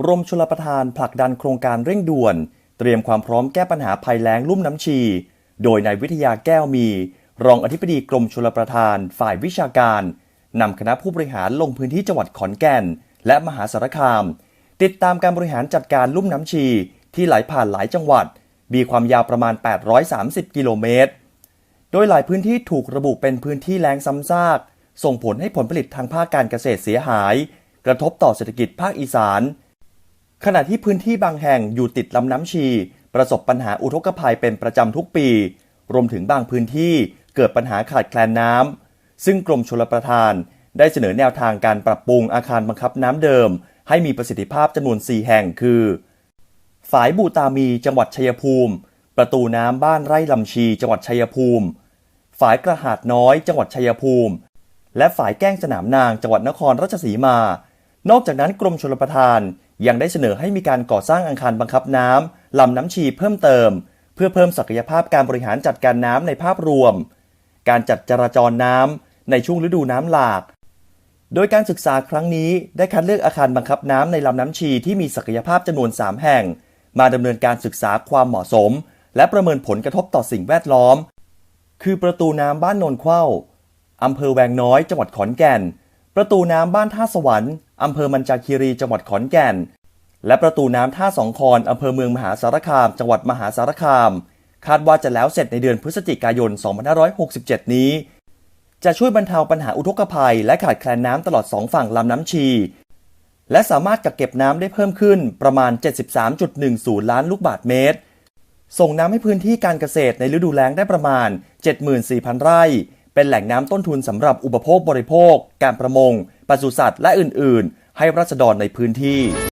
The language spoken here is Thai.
กรมชลประทานผลักดันโครงการเร่งด่วน เตรียมความพร้อมแก้ปัญหาภัยแล้งลุ่มน้ำชี โดยนายวิทยาแก้วมี รองอธิบดีกรมชลประทานฝ่ายวิชาการนำคณะผู้บริหารลงพื้นที่จังหวัดขอนแก่น และมหาสารคาม ติดตามการบริหารจัดการลุ่มน้ำชีที่ไหลผ่านหลายจังหวัด มีความยาวประมาณ 830 กิโลเมตร โดยหลายพื้นที่ถูกระบุเป็นพื้นที่แล้งซ้ำซาก ส่งผลให้ผลผลิตทางภาคการเกษตรเสียหาย กระทบต่อเศรษฐกิจภาคอีสาน ขณะที่พื้นที่บางแห่งอยู่ติดลำน้ำชี ประสบปัญหาอุทกภัยเป็นประจำทุกปี รวมถึงบางพื้นที่เกิดปัญหาขาดแคลนน้ำซึ่งกรมชลประทาน ได้เสนอแนวทางการปรับปรุงอาคารบังคับน้ำเดิม ให้มีประสิทธิภาพจำนวน 4 แห่งคือ ฝายบูตามีจังหวัดชัยภูมิ ประตูน้ำบ้านไร่ลำชี จังหวัดชัยภูมิ ฝายกระหาดน้อย จังหวัดชัยภูมิ และฝายแก้งสนามนางจังหวัดนครราชสีมา นอกจากนั้นกรมชลประทาน ยังได้เสนอให้มีการก่อสร้างอาคารบังคับน้ำลำน้ำชีเพิ่มเติม เพื่อเพิ่มศักยภาพการบริหารจัดการน้ำในภาพรวม การจัดจราจรน้ำในช่วงฤดูน้ำหลาก โดยการศึกษาครั้งนี้ได้คัดเลือกอาคารบังคับน้ำในลำน้ำชีที่มีศักยภาพจำนวน 3 แห่ง มาดำเนินการศึกษาความเหมาะสม และประเมินผลกระทบต่อสิ่งแวดล้อม คือประตูน้ำบ้านโนนเข้าอำเภอแวงน้อยจังหวัดขอนแก่น ประตูน้ำบ้านท่าสวรรค์อำเภอมันจาคีรีจังหวัดขอนแก่น และประตูน้ำท่าสองคอนอำเภอเมืองมหาสารคาม จังหวัดมหาสารคาม คาดว่าจะแล้วเสร็จในเดือนพฤศจิกายน 2567 นี้ จะช่วยบรรเทาปัญหาอุทกภัย และขาดแคลนน้ำตลอดสองฝั่งลำน้ำชี และสามารถกักเก็บน้ำได้เพิ่มขึ้นประมาณ 73.10 ล้านลูกบาศก์เมตร ส่งน้ำให้พื้นที่การเกษตรในฤดูแล้งได้ประมาณ 74,000 ไร่ เป็นแหล่งน้ำต้นทุนสำหรับอุปโภคบริโภค การประมงปศุสัตว์และอื่น ๆ ให้รัษฎรในพื้นที่